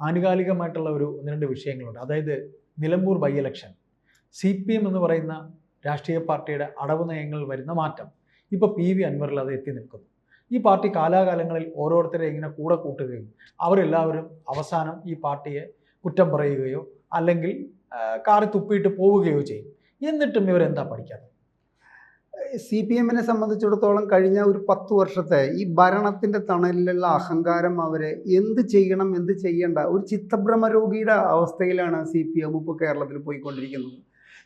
ആനുകാലികമായിട്ടുള്ള ഒരു ഒന്ന് രണ്ട് വിഷയങ്ങളുണ്ട്. അതായത് Nilambur by election C P M എന്ന് പറയുന്ന രാഷ്ട്രീയ പാർട്ടിയുടെ അടവ് നയങ്ങളിൽ വരുന്ന മാറ്റം. ഇപ്പോൾ പി വി അൻവറിൽ അത് എത്തി നിൽക്കുന്നു. ഈ പാർട്ടി കാലാകാലങ്ങളിൽ ഓരോരുത്തരെ ഇങ്ങനെ കൂടെ കൂട്ടുകയും അവരെല്ലാവരും അവസാനം ഈ പാർട്ടിയെ കുറ്റം പറയുകയോ അല്ലെങ്കിൽ കാറി തുപ്പിയിട്ട് പോവുകയോ ചെയ്യും. എന്നിട്ടും ഇവരെന്താ പഠിക്കാത്തത്? സി പി എമ്മിനെ സംബന്ധിച്ചിടത്തോളം കഴിഞ്ഞ ഒരു പത്ത് വർഷത്തെ ഈ ഭരണത്തിന്റെ തണലിലുള്ള അഹങ്കാരം അവരെ എന്ത് ചെയ്യണം എന്ത് ചെയ്യണ്ട ഒരു ചിത്തഭ്രമ രോഗിയുടെ അവസ്ഥയിലാണ് സി പി എം ഇപ്പോൾ കേരളത്തിൽ പോയിക്കൊണ്ടിരിക്കുന്നത്.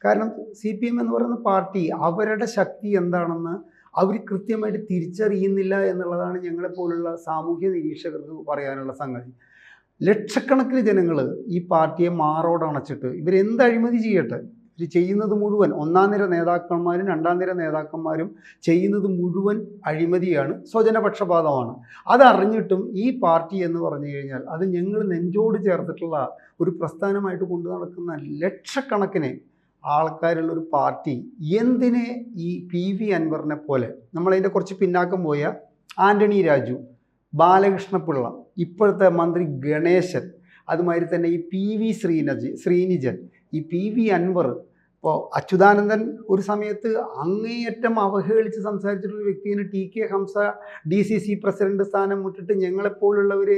കാരണം സി പി എം എന്ന് പറയുന്ന പാർട്ടി അവരുടെ ശക്തി എന്താണെന്ന് അവർ കൃത്യമായിട്ട് തിരിച്ചറിയുന്നില്ല എന്നുള്ളതാണ് ഞങ്ങളെപ്പോലുള്ള സാമൂഹ്യ നിരീക്ഷകർക്ക് പറയാനുള്ള സംഗതി. ലക്ഷക്കണക്കിന് ജനങ്ങൾ ഈ പാർട്ടിയെ മാറോടണച്ചിട്ട് ഇവരെന്ത് അഴിമതി ചെയ്യട്ടെ? ചെയ്യുന്നത് മുഴുവൻ ഒന്നാം നിര നേതാക്കന്മാരും രണ്ടാം നിര നേതാക്കന്മാരും ചെയ്യുന്നത് മുഴുവൻ അഴിമതിയാണ് സ്വജനപക്ഷപാതമാണ്. അതറിഞ്ഞിട്ടും ഈ പാർട്ടി എന്ന് പറഞ്ഞു കഴിഞ്ഞാൽ അത് ഞങ്ങൾ നെഞ്ചോട് ചേർത്തിട്ടുള്ള ഒരു പ്രസ്ഥാനമായിട്ട് കൊണ്ടു നടക്കുന്ന ലക്ഷക്കണക്കിന് ആൾക്കാരുള്ള ഒരു പാർട്ടി എന്തിനെ ഈ പി വി അൻവറിനെ പോലെ നമ്മളതിന്റെ കുറച്ച് പിന്നാക്കം പോയ ആന്റണി രാജു ബാലകൃഷ്ണപിള്ള ഇപ്പോഴത്തെ മന്ത്രി ഗണേശൻ അതുമാതിരി തന്നെ ഈ പി വി ശ്രീനജ് ശ്രീനിജൻ ഈ പി വി അൻവർ ഇപ്പോൾ അച്യുതാനന്ദൻ ഒരു സമയത്ത് അങ്ങേയറ്റം അവഹേളിച്ച് സംസാരിച്ചിട്ടുള്ള വ്യക്തിയാണ് T K Hamza D C C president സ്ഥാനം വിട്ടിട്ട് ഞങ്ങളെപ്പോലുള്ളവർ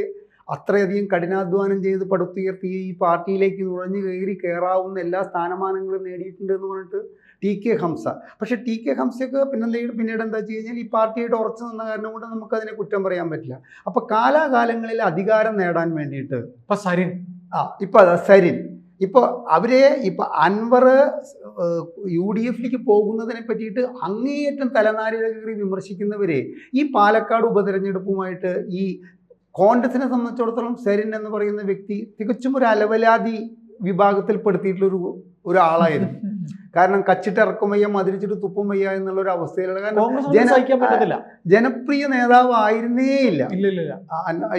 അത്രയധികം കഠിനാധ്വാനം ചെയ്ത് പടുത്തുയർത്തി ഈ പാർട്ടിയിലേക്ക് നുഴഞ്ഞു കയറി കയറാവുന്ന എല്ലാ സ്ഥാനമാനങ്ങളും നേടിയിട്ടുണ്ട് എന്ന് പറഞ്ഞിട്ട് ടി കെ ഹംസ. പക്ഷേ ടി കെ ഹംസയൊക്കെ പിന്നെന്തെങ്കിലും പിന്നീട് എന്താ വെച്ച് കഴിഞ്ഞാൽ ഈ പാർട്ടിയായിട്ട് ഉറച്ചു നിന്ന കാരണം കൊണ്ട് നമുക്ക് അതിനെ കുറ്റം പറയാൻ പറ്റില്ല. അപ്പോൾ കാലാകാലങ്ങളിൽ അധികാരം നേടാൻ വേണ്ടിയിട്ട് ഇപ്പം സരിൻ. ആ ഇപ്പം അതാ സരിൻ. ഇപ്പോൾ അവരെ ഇപ്പോൾ അൻവർ യു ഡി എഫിലേക്ക് പോകുന്നതിനെ പറ്റിയിട്ട് അങ്ങേയറ്റം തലനാരിഴ കയറി വിമർശിക്കുന്നവരെ ഈ പാലക്കാട് ഉപതെരഞ്ഞെടുപ്പുമായിട്ട് ഈ കോൺഗ്രസിനെ സംബന്ധിച്ചിടത്തോളം സരിൻ എന്ന് പറയുന്ന വ്യക്തി തികച്ചും ഒരു അലവലാതി വിഭാഗത്തിൽപ്പെടുത്തിയിട്ടുള്ള ഒരു ഒരാളായിരുന്നു. കാരണം കച്ചിട്ട് ഇറക്കും വയ്യ മതിരിച്ചിട്ട് തുപ്പും വയ്യ എന്നുള്ള ഒരു അവസ്ഥയിലുള്ള കാരണം ജനപ്രിയ നേതാവ് ആയിരുന്നേ ഇല്ല.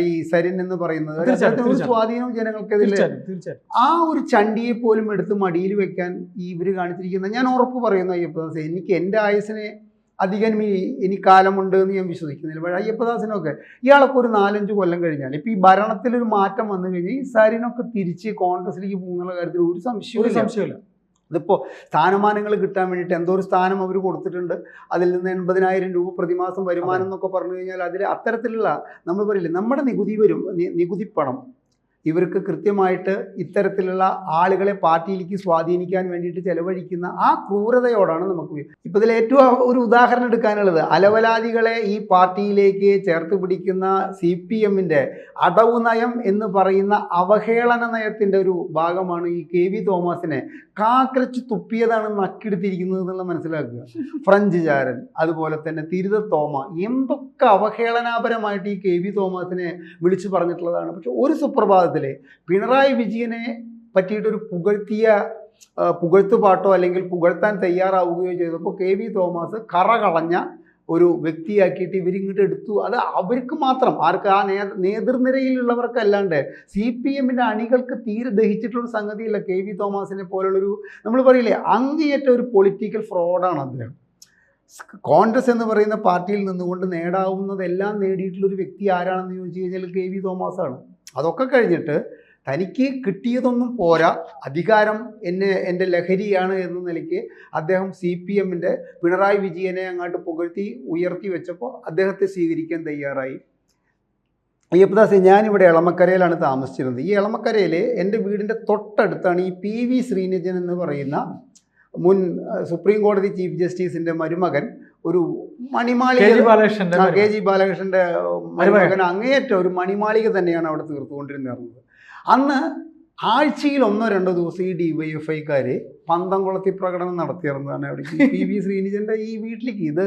ഈ സരിൻ എന്ന് പറയുന്നത്. ഒരു സ്വാധീനം ജനങ്ങൾക്കെതിരെ. തീർച്ചയായും ആ ഒരു ചണ്ടിയെ പോലും എടുത്ത് മടിയിൽ വെക്കാൻ ഈ ഇവർ കാണിച്ചിരിക്കുന്ന ഞാൻ ഉറപ്പ് പറയുന്നു അയ്യപ്പദാസ് എനിക്ക് എന്റെ ആയുസിനെ അധികം ഇനി ഇനി കാലമുണ്ട് എന്ന് ഞാൻ വിശ്വസിക്കുന്നില്ല. പക്ഷേ അയ്യപ്പദാസിനൊക്കെ ഇയാളൊക്കെ ഒരു നാലഞ്ച് കൊല്ലം കഴിഞ്ഞാൽ ഇപ്പം ഈ ഭരണത്തിലൊരു മാറ്റം വന്നു കഴിഞ്ഞാൽ ഈ സാരിനൊക്കെ തിരിച്ച് കോൺഗ്രസിലേക്ക് പോകുന്നുള്ള കാര്യത്തിൽ ഒരു ഒരു സംശയവും സംശയമില്ല ഇതിപ്പോൾ സ്ഥാനമാനങ്ങൾ കിട്ടാൻ വേണ്ടിയിട്ട് എന്തോ ഒരു സ്ഥാനം അവർ കൊടുത്തിട്ടുണ്ട്. അതിൽ നിന്ന് എൺപതിനായിരം രൂപ പ്രതിമാസം വരുമാനം എന്നൊക്കെ പറഞ്ഞു കഴിഞ്ഞാൽ അതിൽ അത്തരത്തിലുള്ള നമ്മൾ പറയില്ലേ നമ്മുടെ നികുതി വരും നികുതി പണം ഇവർക്ക് കൃത്യമായിട്ട് ഇത്തരത്തിലുള്ള ആളുകളെ പാർട്ടിയിലേക്ക് സ്വാധീനിക്കാൻ വേണ്ടിയിട്ട് ചെലവഴിക്കുന്ന ആ ക്രൂരതയോടാണ് നമുക്ക് ഇപ്പം ഇതിൽ ഏറ്റവും ഒരു ഉദാഹരണം എടുക്കാനുള്ളത്. അലവലാദികളെ ഈ പാർട്ടിയിലേക്ക് ചേർത്ത് പിടിക്കുന്ന സി പി എമ്മിന്റെ നയം എന്ന് പറയുന്ന അവഹേളന നയത്തിന്റെ ഒരു ഭാഗമാണ് ഈ കെ വി തോമസിനെ കാക്കരച്ച് തുപ്പിയതാണ് നക്കിയെടുത്തിരിക്കുന്നത് എന്നുള്ള മനസ്സിലാക്കുക. ഫ്രഞ്ച് ചാരൻ അതുപോലെ തന്നെ തിരുത തോമ എന്തൊക്കെ അവഹേളനാപരമായിട്ട് ഈ കെ വി തോമസിനെ വിളിച്ചു പറഞ്ഞിട്ടുള്ളതാണ്. പക്ഷെ ഒരു സുപ്രഭാതത്തിൽ പിണറായി വിജയനെ പറ്റിയിട്ടൊരു പുകഴ്ത്തിയ പുകഴ്ത്തു പാട്ടോ അല്ലെങ്കിൽ പുകഴ്ത്താൻ തയ്യാറാവുകയോ ചെയ്തപ്പോൾ കെ വി തോമസ് കറ കളഞ്ഞ ഒരു വ്യക്തിയാക്കിയിട്ട് ഇവരിങ്ങോട്ട് എടുത്തു. അത് അവർക്ക് മാത്രം. ആർക്ക് ആ നേ നേതൃനിരയിലുള്ളവർക്കല്ലാണ്ട് സി പി എമ്മിന്റെ അണികൾക്ക് തീരെ ദഹിച്ചിട്ടുള്ള സംഗതിയില്ല കെ വി തോമസിനെ പോലുള്ളൊരു നമ്മൾ പറയില്ലേ അങ്ങേയറ്റ ഒരു പൊളിറ്റിക്കൽ ഫ്രോഡാണ് അദ്ദേഹം. കോൺഗ്രസ് എന്ന് പറയുന്ന പാർട്ടിയിൽ നിന്നുകൊണ്ട് നേടാവുന്നതെല്ലാം നേടിയിട്ടുള്ള ഒരു വ്യക്തി ആരാണെന്ന് ചോദിച്ചു കഴിഞ്ഞാൽ കെ വി തോമസാണ്. അതൊക്കെ കഴിഞ്ഞിട്ട് തനിക്ക് കിട്ടിയതൊന്നും പോരാ. അധികാരം എന്നെ എന്റെ ലഹരിയാണ് എന്ന നിലയ്ക്ക് അദ്ദേഹം സി പി എമ്മിന്റെ പിണറായി വിജയനെ അങ്ങോട്ട് പുകഴ്ത്തി ഉയർത്തി വെച്ചപ്പോൾ അദ്ദേഹത്തെ സ്വീകരിക്കാൻ തയ്യാറായി. അയ്യപ്പദാസ് ഞാനിവിടെ എളമക്കരയിലാണ് താമസിച്ചിരുന്നത്. ഈ എളമക്കരയിൽ എന്റെ വീടിന്റെ തൊട്ടടുത്താണ് ഈ പി വി ശ്രീനിജൻ എന്ന് പറയുന്ന മുൻ സുപ്രീം കോടതി ചീഫ് ജസ്റ്റിസിന്റെ മരുമകൻ ഒരു മണിമാളിക കെ ജി ബാലകൃഷ്ണന്റെ മരുമകൻ. അങ്ങേയറ്റം ഒരു മണിമാളിക തന്നെയാണ് അവിടെ തീർത്തുകൊണ്ടിരുന്നത്. അന്ന് ആഴ്ചയിൽ ഒന്നോ രണ്ടോ ദിവസം ഈ ഡി വൈ എഫ് ഐക്കാർ പന്തംകുളത്തി പ്രകടനം നടത്തിയിരുന്നതാണ് അവിടെ. പി വി ശ്രീനിജന്റെ ഈ വീട്ടിലേക്ക്. ഇത്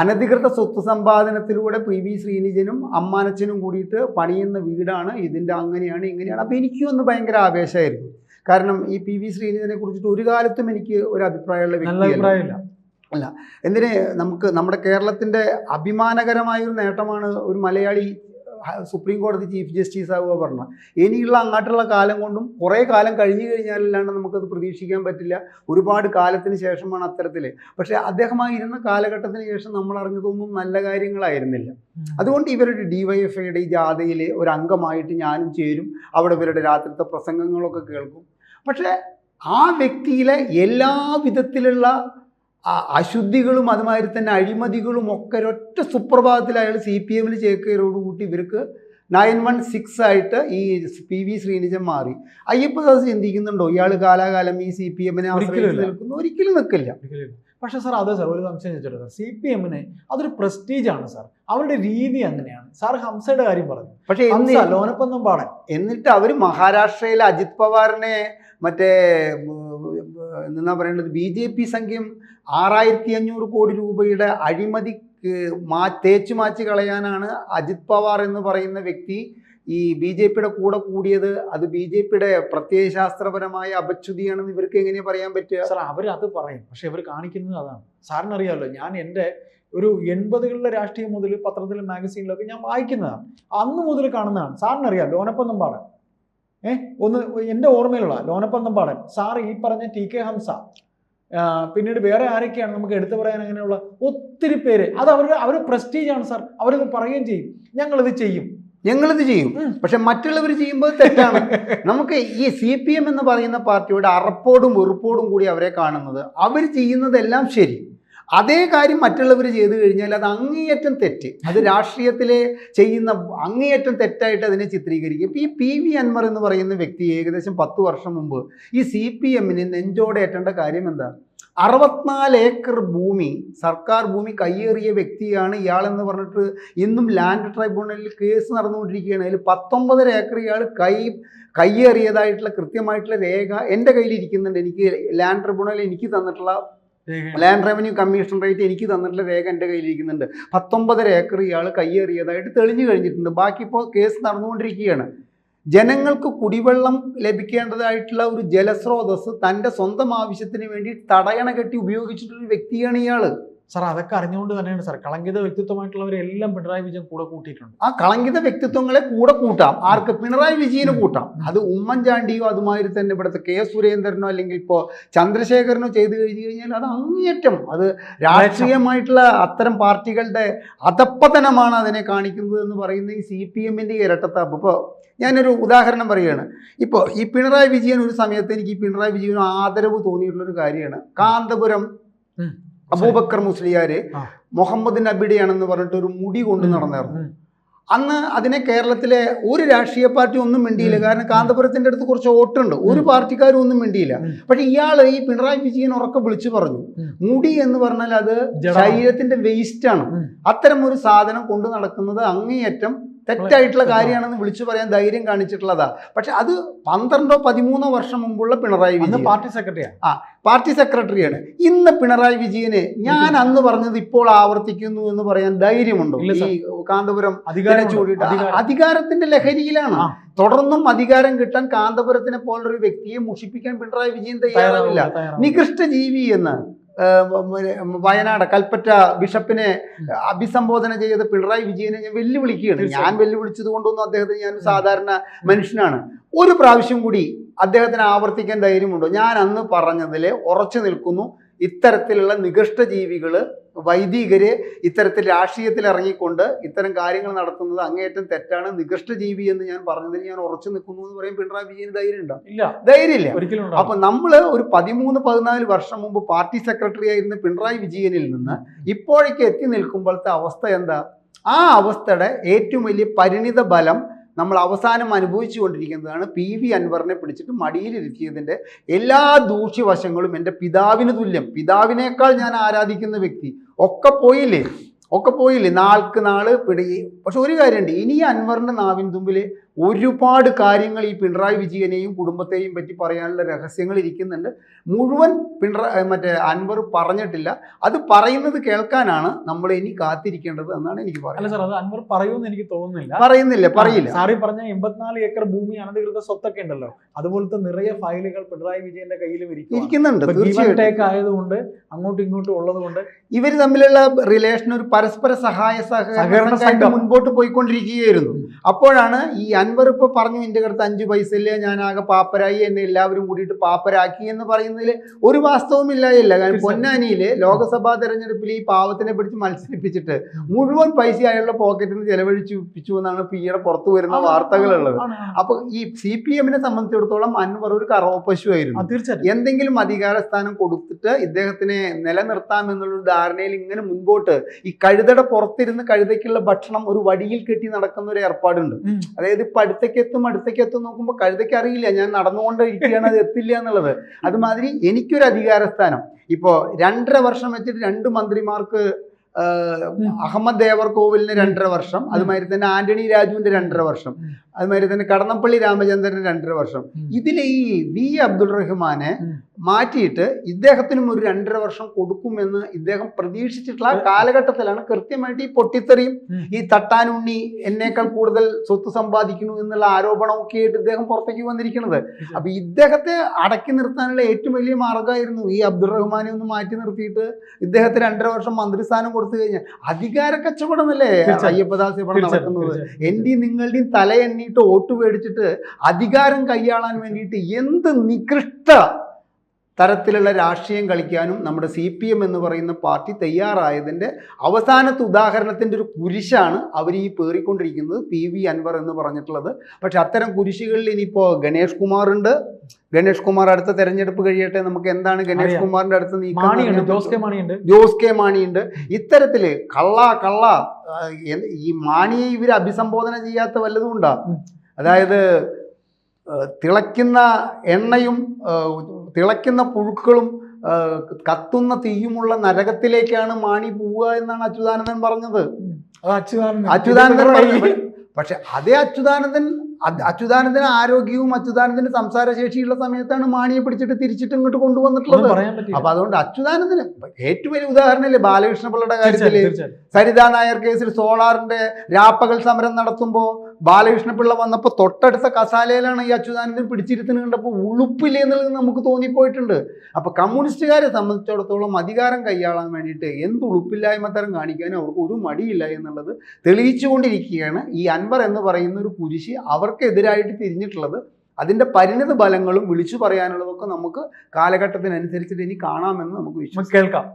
അനധികൃത സ്വത്ത് സമ്പാദനത്തിലൂടെ പി വി ശ്രീനിജനും അമ്മാനച്ചനും കൂടിയിട്ട് പണിയുന്ന വീടാണ്. ഇതിന്റെ അങ്ങനെയാണ് ഇങ്ങനെയാണ്. അപ്പോൾ എനിക്കും ഒന്ന് ഭയങ്കര ആവേശമായിരുന്നു. കാരണം ഈ പി വി ശ്രീനിജനെ കുറിച്ചിട്ട് ഒരു കാലത്തും എനിക്ക് ഒരു അഭിപ്രായമുള്ള വ്യക്തിയല്ല. അഭിപ്രായമില്ല എന്തിന് നമുക്ക് നമ്മുടെ കേരളത്തിന്റെ അഭിമാനകരമായ ഒരു നേട്ടമാണ് ഒരു മലയാളി സുപ്രീം കോടതി ചീഫ് ജസ്റ്റിസ് ആവുക പറഞ്ഞ ഇനിയുള്ള അങ്ങോട്ടുള്ള കാലം കൊണ്ടും കുറേ കാലം കഴിഞ്ഞു കഴിഞ്ഞാലല്ലാണ്ട് നമുക്കത് പ്രതീക്ഷിക്കാൻ പറ്റില്ല. ഒരുപാട് കാലത്തിന് ശേഷമാണ് അത്തരത്തിൽ പക്ഷേ അദ്ദേഹമായിരുന്ന കാലഘട്ടത്തിന് ശേഷം നമ്മൾ അറിഞ്ഞതൊന്നും നല്ല കാര്യങ്ങളായിരുന്നില്ല. അതുകൊണ്ട് ഇവരുടെ ഡിവൈഎഫ്ഐയുടെ ഈ ജാഥയിൽ ഒരു അംഗമായിട്ട് ഞാനും ചേരും. അവിടെ ഇവരുടെ രാത്രിത്തെ പ്രസംഗങ്ങളൊക്കെ കേൾക്കും. പക്ഷേ ആ വ്യക്തിയിലെ എല്ലാ വിധത്തിലുള്ള ആ- അശുദ്ധികളും അതുമാതിരി തന്നെ അഴിമതികളും ഒക്കെ ഒരൊറ്റ സുപ്രഭാതത്തിൽ അയാൾ സി പി എമ്മിൽ ചേക്കേറോടുകൂട്ടി ഇവർക്ക് നയൻ വൺ സിക്സ് ആയിട്ട് ഈ പി വി ശ്രീനിജൻ മാറി. അയ്യപ്പദാസ് ചിന്തിക്കുന്നുണ്ടോ? ഇയാൾ കാലാകാലം ഈ സി പി എമ്മിനെ. നിൽക്കുന്നു. ഒരിക്കലും നിൽക്കില്ല. പക്ഷേ സാർ അതെ സാർ ഒരു സംശയം ചോദിച്ചോട്ടെ സി പി എമ്മിന് അതൊരു പ്രസ്റ്റീജാണ് സാർ. അവരുടെ രീതി അങ്ങനെയാണ്. സാർ ഹംസയുടെ കാര്യം പറഞ്ഞു. പക്ഷേ ലോനപ്പന്നം പാടൻ. എന്നിട്ട് അവർ മഹാരാഷ്ട്രയിലെ അജിത് പവാറിനെ മറ്റേ ഉം, എന്താ പറയേണ്ടത്? ബി ജെ പി സംഖ്യം ആറായിരത്തി അഞ്ഞൂറ് കോടി രൂപയുടെ അഴിമതി മാ തേച്ചു മാച്ച് കളയാനാണ് അജിത് പവാർ എന്ന് പറയുന്ന വ്യക്തി ഈ ബി ജെ പിയുടെ കൂടെ കൂടിയത്. അത് ബി ജെ പിയുടെ പ്രത്യയശാസ്ത്രപരമായ അപച്യുതിയാണെന്ന് ഇവർക്ക് എങ്ങനെയാ പറയാൻ പറ്റുക? സാർ അവർ അത് പറയും. പക്ഷെ ഇവർ കാണിക്കുന്നത് അതാണ്. സാറിന് അറിയാമല്ലോ ഞാൻ എന്റെ ഒരു എൺപതുകളിലെ രാഷ്ട്രീയം മുതൽ പത്രത്തിലും മാഗസീനിലൊക്കെ ഞാൻ വായിക്കുന്നതാണ്. അന്ന് മുതൽ കാണുന്നതാണ്. സാറിന് അറിയാം ലോനപ്പന്നം ഏ? ഒന്ന് എന്റെ ഓർമ്മയിലുള്ള ലോനപ്പന്തം പാടൻ സാർ ഈ പറഞ്ഞ ടി കെ ഹംസ പിന്നീട് വേറെ ആരൊക്കെയാണ് നമുക്ക് എടുത്തു പറയാൻ അങ്ങനെയുള്ള ഒത്തിരി പേര്. അത് അവരുടെ അവർ പ്രസ്റ്റീജാണ് സാർ. അവരത് പറയുകയും ചെയ്യും. ഞങ്ങളിത് ചെയ്യും. ഞങ്ങളിത് ചെയ്യും. പക്ഷെ മറ്റുള്ളവർ ചെയ്യുമ്പോൾ തെറ്റാണ്. നമുക്ക് ഈ സി പി എം എന്ന് പറയുന്ന പാർട്ടിയുടെ അറപ്പോടും വെറുപ്പോടും കൂടി അവരെ കാണുന്നത്. അവർ ചെയ്യുന്നതെല്ലാം ശരി. അതേ കാര്യം മറ്റുള്ളവർ ചെയ്തു കഴിഞ്ഞാൽ അത് അങ്ങേയറ്റം തെറ്റ്. അത് രാഷ്ട്രീയത്തിലെ ചെയ്യുന്ന അങ്ങേയറ്റം തെറ്റായിട്ട് അതിനെ ചിത്രീകരിക്കും. ഈ പി വി അൻവർ എന്ന് പറയുന്ന വ്യക്തി ഏകദേശം പത്ത് വർഷം മുമ്പ് ഈ സി പി എമ്മിന് നെഞ്ചോടെ ഏറ്റേണ്ട കാര്യം എന്താ? അറുപത്തിനാല് ഏക്കർ ഭൂമി സർക്കാർ ഭൂമി കയ്യേറിയ വ്യക്തിയാണ് ഇയാളെന്ന് പറഞ്ഞിട്ട് ഇന്നും ലാൻഡ് ട്രൈബ്യൂണലിൽ കേസ് നടന്നുകൊണ്ടിരിക്കുകയാണ്. അതിൽ പത്തൊമ്പതര ഏക്കർ ഇയാൾ കൈ കയ്യേറിയതായിട്ടുള്ള കൃത്യമായിട്ടുള്ള രേഖ എന്റെ കയ്യിലിരിക്കുന്നുണ്ട്. എനിക്ക് ലാൻഡ് ട്രിബ്യൂണൽ എനിക്ക് തന്നിട്ടുള്ള ലാൻഡ് റവന്യൂ കമ്മീഷൻ റേറ്റ് എനിക്ക് തന്നിട്ടുള്ള രേഖ എന്റെ കയ്യിലിരിക്കുന്നുണ്ട്. പത്തൊമ്പതര ഏക്കർ ഇയാൾ കയ്യേറിയതായിട്ട് തെളിഞ്ഞു കഴിഞ്ഞിട്ടുണ്ട്. ബാക്കി ഇപ്പോൾ കേസ് നടന്നുകൊണ്ടിരിക്കുകയാണ്. ജനങ്ങൾക്ക് കുടിവെള്ളം ലഭിക്കേണ്ടതായിട്ടുള്ള ഒരു ജലസ്രോതസ് തന്റെ സ്വന്തം ആവശ്യത്തിന് വേണ്ടി തടയണ കെട്ടി ഉപയോഗിച്ചിട്ടൊരു വ്യക്തിയാണ് ഇയാൾ സാർ അതൊക്കെ അറിഞ്ഞുകൊണ്ട് തന്നെയാണ് സാർ. കളങ്കിത വ്യക്തിത്വമായിട്ടുള്ളവരെല്ലാം പിണറായി വിജയൻ കൂടെ കൂട്ടിയിട്ടുണ്ട്. ആ കളങ്കിത വ്യക്തിത്വങ്ങളെ കൂടെ കൂട്ടാം. ആർക്ക്? പിണറായി വിജയനെ കൂട്ടാം. അത് ഉമ്മൻചാണ്ടിയോ അതുമാതിരി തന്നെ ഇവിടുത്തെ കെ സുരേന്ദ്രനോ അല്ലെങ്കിൽ ഇപ്പോൾ ചന്ദ്രശേഖരനോ ചെയ്തു കഴിഞ്ഞു കഴിഞ്ഞാൽ അത് അങ്ങേറ്റം അത് രാഷ്ട്രീയമായിട്ടുള്ള അത്തരം പാർട്ടികളുടെ അധപ്പതനമാണ് അതിനെ കാണിക്കുന്നത് എന്ന് പറയുന്ന ഈ സി പി എമ്മിന്റെ ഇരട്ടത്താപ്പ്. ഇപ്പോൾ ഞാനൊരു ഉദാഹരണം പറയുകയാണ്. ഇപ്പോൾ ഈ പിണറായി വിജയൻ ഒരു സമയത്ത് എനിക്ക് പിണറായി വിജയന് ആദരവ് തോന്നിയിട്ടുള്ളൊരു കാര്യമാണ്. കാന്തപുരം. അബൂബക്കർ മുസ്ലിയാര്. മുഹമ്മദ് നബിയുടെയാണെന്ന് പറഞ്ഞിട്ട് ഒരു മുടി കൊണ്ട് നടന്നായിരുന്നു. അന്ന് അതിനെ കേരളത്തിലെ ഒരു രാഷ്ട്രീയ പാർട്ടി ഒന്നും മിണ്ടിയില്ല. കാരണം കാന്തപുരത്തിന്റെ അടുത്ത് കുറച്ച് വോട്ടുണ്ട്. ഒരു പാർട്ടിക്കാരും ഒന്നും മിണ്ടിയില്ല. പക്ഷെ ഇയാൾ ഈ പിണറായി വിജയൻ ഉറക്കെ വിളിച്ചു പറഞ്ഞു മുടി എന്ന് പറഞ്ഞാൽ അത്. ശരീരത്തിന്റെ വേസ്റ്റ് ആണ്. അത്തരം ഒരു സാധനം കൊണ്ടു നടക്കുന്നത് അങ്ങേയറ്റം തെറ്റായിട്ടുള്ള. കാര്യമാണെന്ന് വിളിച്ചു പറയാൻ ധൈര്യം കാണിച്ചിട്ടുള്ളതാ. പക്ഷെ അത് പന്ത്രണ്ടോ പതിമൂന്നോ വർഷം മുമ്പുള്ള പിണറായി വിജയൻ. പാർട്ടി സെക്രട്ടറിയാണ്. പാർട്ടി സെക്രട്ടറിയാണ്. ഇന്ന് പിണറായി വിജയനെ ഞാൻ അന്ന് പറഞ്ഞത് ഇപ്പോൾ ആവർത്തിക്കുന്നു എന്ന് പറയാൻ ധൈര്യമുണ്ടോ? ഈ കാന്തപുരം അധികാരം ചൂടിയിട്ട്. അധികാരത്തിന്റെ ലഹരിയിലാണ്. തുടർന്നും അധികാരം കിട്ടാൻ കാന്തപുരത്തിനെ പോലൊരു വ്യക്തിയെ മുഷിപ്പിക്കാൻ പിണറായി വിജയൻ തയ്യാറാവില്ല. നികൃഷ്ട ജീവി എന്ന്. ആ, വയനാട് കൽപ്പറ്റ ബിഷപ്പിനെ അഭിസംബോധന ചെയ്ത് പിണറായി വിജയനെ ഞാൻ വെല്ലുവിളിക്കുകയാണ്. ഞാൻ. വെല്ലുവിളിച്ചത് കൊണ്ടൊന്നും അദ്ദേഹത്തിന് ഞാൻ സാധാരണ മനുഷ്യനാണ്. ഒരു പ്രാവശ്യം കൂടി അദ്ദേഹത്തിന് ആവർത്തിക്കാൻ ധൈര്യമുണ്ടോ? ഞാൻ അന്ന് പറഞ്ഞതിൽ ഉറച്ചു നിൽക്കുന്നു. ഇത്തരത്തിലുള്ള നികൃഷ്ട ജീവികൾ വൈദികര് ഇത്തരത്തിൽ രാഷ്ട്രീയത്തിൽ ഇറങ്ങിക്കൊണ്ട് ഇത്തരം കാര്യങ്ങൾ നടത്തുന്നത് അങ്ങേയറ്റം തെറ്റാണ്. നികൃഷ്ട ജീവി എന്ന് ഞാൻ പറഞ്ഞതിൽ ഞാൻ ഉറച്ചു നിൽക്കുന്നു എന്ന് പറയും പിണറായി വിജയന് ധൈര്യം ഉണ്ടോ? ഇല്ല. ധൈര്യമില്ല. അപ്പൊ നമ്മൾ ഒരു പതിമൂന്ന് പതിനാല് വർഷം മുമ്പ് പാർട്ടി സെക്രട്ടറി ആയിരുന്ന പിണറായി വിജയനിൽ നിന്ന് ഇപ്പോഴേക്ക് എത്തി നിൽക്കുമ്പോഴത്തെ അവസ്ഥ എന്താ? ആ അവസ്ഥയുടെ ഏറ്റവും വലിയ പരിണിത ബലം നമ്മൾ അവസാനം അനുഭവിച്ചു കൊണ്ടിരിക്കുന്നതാണ് പി വി അൻവറിനെ പിടിച്ചിട്ട് മടിയിലിരുത്തിയതിന്റെ എല്ലാ ദൂഷ്യവശങ്ങളും എന്റെ പിതാവിന് തുല്യം. പിതാവിനേക്കാൾ ഞാൻ ആരാധിക്കുന്ന വ്യക്തി. ഒക്കെ പോയില്ലേ? ഒക്കെ പോയില്ലേ? നാൾക്ക് നാൾ പിടി പക്ഷെ ഒരു കാര്യമുണ്ട്. ഇനി അൻവറിന്റെ നാവിൻ തുമ്പിൽ ഒരുപാട് കാര്യങ്ങൾ ഈ പിണറായി വിജയനെയും കുടുംബത്തെയും പറ്റി പറയാനുള്ള രഹസ്യങ്ങൾ ഇരിക്കുന്നുണ്ട്. മുഴുവൻ പിണറായി മറ്റേ അൻവർ പറഞ്ഞിട്ടില്ല. അത് പറയുന്നത് കേൾക്കാനാണ് നമ്മൾ ഇനി കാത്തിരിക്കേണ്ടത് എന്നാണ് എനിക്ക് അല്ല പറയുന്നത് സാർ അത് അൻവർ പറയുമെന്ന് എനിക്ക് തോന്നുന്നില്ല. പറയുന്നില്ല പറയില്ല. സാറി പറഞ്ഞ എൺപത്തിനാല് ഏക്കർ ഭൂമി അനധികൃത സ്വത്തൊക്കെ ഉണ്ടല്ലോ. അതുപോലത്തെ നിറയെ ഫയലുകൾ പിണറായി വിജയന്റെ കയ്യിലും ഇരിക്കും ഇരിക്കുന്നുണ്ട് തീർച്ചയായിട്ടും. ആയതുകൊണ്ട് അങ്ങോട്ടും ഇങ്ങോട്ടും ഉള്ളത് കൊണ്ട് ഇവർ തമ്മിലുള്ള റിലേഷൻ ഒരു പരസ്പര സഹായ സഹകരണ. മുൻപോട്ട് പോയിക്കൊണ്ടിരിക്കുകയായിരുന്നു. അപ്പോഴാണ് ഈ അൻവർ ഇപ്പൊ പറഞ്ഞു എന്റെ അടുത്ത് അഞ്ച് പൈസ ഇല്ല ഞാൻ ആകെ പാപ്പരായി എന്നെ എല്ലാവരും കൂടിയിട്ട് പാപ്പരാക്കി എന്ന് പറയുന്നതിൽ ഒരു വാസ്തവം ഇല്ലായില്ല കാരണം പൊന്നാനിയിൽ പൊന്നാനിയിലെ ലോക്സഭാ തെരഞ്ഞെടുപ്പിൽ ഈ പാവത്തിനെ പിടിച്ച് മത്സരിപ്പിച്ചിട്ട് മുഴുവൻ പൈസ അയാളുടെ പോക്കറ്റിൽ നിന്ന് ചെലവഴിച്ചു എന്നാണ് എന്നാണ് പിയുടെ പുറത്തു വരുന്ന വാർത്തകളുള്ളത്. ആണ്, ആണ്. അപ്പൊ ഈ സി പി എമ്മിനെ സംബന്ധിച്ചിടത്തോളം അൻവർ ഒരു കറവപ്പശു ആയിരുന്നു. തീർച്ചയായിട്ടും. എന്തെങ്കിലും അധികാര സ്ഥാനം കൊടുത്തിട്ട് ഇദ്ദേഹത്തിനെ നിലനിർത്താം എന്നുള്ള ധാരണയിൽ ഇങ്ങനെ മുൻപോട്ട് ഈ കഴുതയുടെ പുറത്തിരുന്ന് കഴുതയ്ക്കുള്ള ഭക്ഷണം ഒരു വടിയിൽ കെട്ടി നടക്കുന്ന ഒരു ഏർപ്പാടുണ്ട് ഉം. അടുത്തേക്ക് ഇപ്പൊ അടുത്തേക്കെത്തും അടുത്തേക്കെത്തും നോക്കുമ്പോൾ കഴുതയ്ക്ക് അറിയില്ല ഞാൻ നടന്നുകൊണ്ട് ഇരിക്കുകയാണ് അത് എത്തില്ല എന്നുള്ളത് അതുമാതിരി എനിക്കൊരു അധികാര സ്ഥാനം ഇപ്പോൾ രണ്ടര വർഷം വെച്ചിട്ട് രണ്ട് മന്ത്രിമാർക്ക്. അഹമ്മദ് ദേവർകോവിലിന് രണ്ടര വർഷം അതുമാതിരി തന്നെ ആന്റണി രാജുവിന്റെ രണ്ടര വർഷം അതുമാതിരി തന്നെ കടന്നപ്പള്ളി രാമചന്ദ്രന് രണ്ടര വർഷം. ഇതിൽ ഈ വി അബ്ദുൾ റഹ്മാനെ. മാറ്റിയിട്ട് ഇദ്ദേഹത്തിനും ഒരു രണ്ടര വർഷം കൊടുക്കുമെന്ന് ഇദ്ദേഹം പ്രതീക്ഷിച്ചിട്ടുള്ള കാലഘട്ടത്തിലാണ് കൃത്യമായിട്ട് ഈ പൊട്ടിത്തെറിയും. ഈ തട്ടാനുണ്ണി എന്നേക്കാൾ കൂടുതൽ സ്വത്ത് സമ്പാദിക്കുന്നു എന്നുള്ള ആരോപണമൊക്കെ ആയിട്ട് ഇദ്ദേഹം പുറത്തേക്ക് വന്നിരിക്കുന്നത്. അപ്പൊ ഇദ്ദേഹത്തെ അടക്കി നിർത്താനുള്ള ഏറ്റവും വലിയ മാർഗമായിരുന്നു ഈ അബ്ദുൾ റഹ്മാനെ ഒന്ന് മാറ്റി നിർത്തിയിട്ട് ഇദ്ദേഹത്തെ രണ്ടര വർഷം മന്ത്രിസ്ഥാനം കൊടുത്തു കഴിഞ്ഞാൽ. അധികാര കച്ചവടമല്ലേ അല്ലേ അയ്യപ്പദാസ് ഇവിടെ നടക്കുന്നത്? എന്റെയും നിങ്ങളുടെയും തല എണ്ണീട്ട് വോട്ട് മേടിച്ചിട്ട് അധികാരം കൈയാളാൻ വേണ്ടിയിട്ട് എന്ത് നികൃഷ്ട തരത്തിലുള്ള രാഷ്ട്രീയം കളിക്കാനും നമ്മുടെ സി പി എം എന്ന് പറയുന്ന പാർട്ടി തയ്യാറായതിന്റെ അവസാനത്തെ ഉദാഹരണത്തിന്റെ ഒരു കുരിശാണ് അവർ ഈ പേറിക്കൊണ്ടിരിക്കുന്നത് പി വി അൻവർ എന്ന് പറഞ്ഞിട്ടുള്ളത്. പക്ഷേ അത്തരം കുരിശുകളിൽ ഇനിയിപ്പോൾ ഗണേഷ് കുമാർ ഉണ്ട് ഗണേഷ് കുമാർ അടുത്ത തെരഞ്ഞെടുപ്പ് കഴിയട്ടെ നമുക്ക് എന്താണ് ഗണേഷ്. കുമാറിന്റെ അടുത്ത് നീക്കം ജോസ് കെ മാണിയുണ്ട്. ഇത്തരത്തിൽ കള്ള കള്ള ഈ മാണിയെ ഇവർ അഭിസംബോധന ചെയ്യാത്ത വല്ലതും ഉണ്ടാ? അതായത് തിളയ്ക്കുന്ന എണ്ണയും തിളയ്ക്കുന്ന പുഴുക്കളും കത്തുന്ന തീയുമുള്ള നരകത്തിലേക്കാണ് മാണി പോവുക എന്നാണ് അച്യുതാനന്ദൻ പറഞ്ഞത്. അച്യുതാനന്ദൻ. പക്ഷെ അതേ അച്യുതാനന്ദൻ അച്യുതാനന്ദന് ആരോഗ്യവും അച്യുതാനന്ദന് സംസാരശേഷിയുള്ള സമയത്താണ് മാണിയെ പിടിച്ചിട്ട് തിരിച്ചിട്ട് ഇങ്ങോട്ട് കൊണ്ടുവന്നിട്ടുള്ളത്. അപ്പൊ അതുകൊണ്ട് അച്യുതാനന്ദന് ഏറ്റവും വലിയ ഉദാഹരണമല്ലേ അല്ലേ ബാലകൃഷ്ണപിള്ളയുടെ കാര്യത്തിൽ? സരിതാ നായർ കേസിൽ സോളാറിന്റെ രാപ്പകൽ സമരം നടത്തുമ്പോൾ ബാലകൃഷ്ണ പിള്ള വന്നപ്പോൾ തൊട്ടടുത്ത കസാലയിലാണ് ഈ അച്യുതാനന്ദൻ പിടിച്ചിരുത്തുന്നത് കണ്ടപ്പോൾ ഉളുപ്പില്ലേ എന്നുള്ളത് നമുക്ക് തോന്നിപ്പോയിട്ടുണ്ട്. അപ്പോൾ കമ്മ്യൂണിസ്റ്റുകാരെ സംബന്ധിച്ചിടത്തോളം അധികാരം കൈയാളാൻ വേണ്ടിയിട്ട് എന്ത് ഉളുപ്പില്ലായ്മ തരം കാണിക്കാനും അവർക്ക് ഒരു മടിയില്ല എന്നുള്ളത് തെളിയിച്ചുകൊണ്ടിരിക്കുകയാണ്. ഈ അൻവർ എന്ന് പറയുന്ന ഒരു കുരിശി അവർക്കെതിരായിട്ട് തിരിഞ്ഞിട്ടുള്ളത്. അതിന്റെ പരിണിത ഫലങ്ങളും വിളിച്ചു പറയാനുള്ളതൊക്കെ നമുക്ക് കാലഘട്ടത്തിനനുസരിച്ചിട്ട് ഇനി കാണാമെന്ന് നമുക്ക് വിശ്വസിക്കാം. കേൾക്കാം.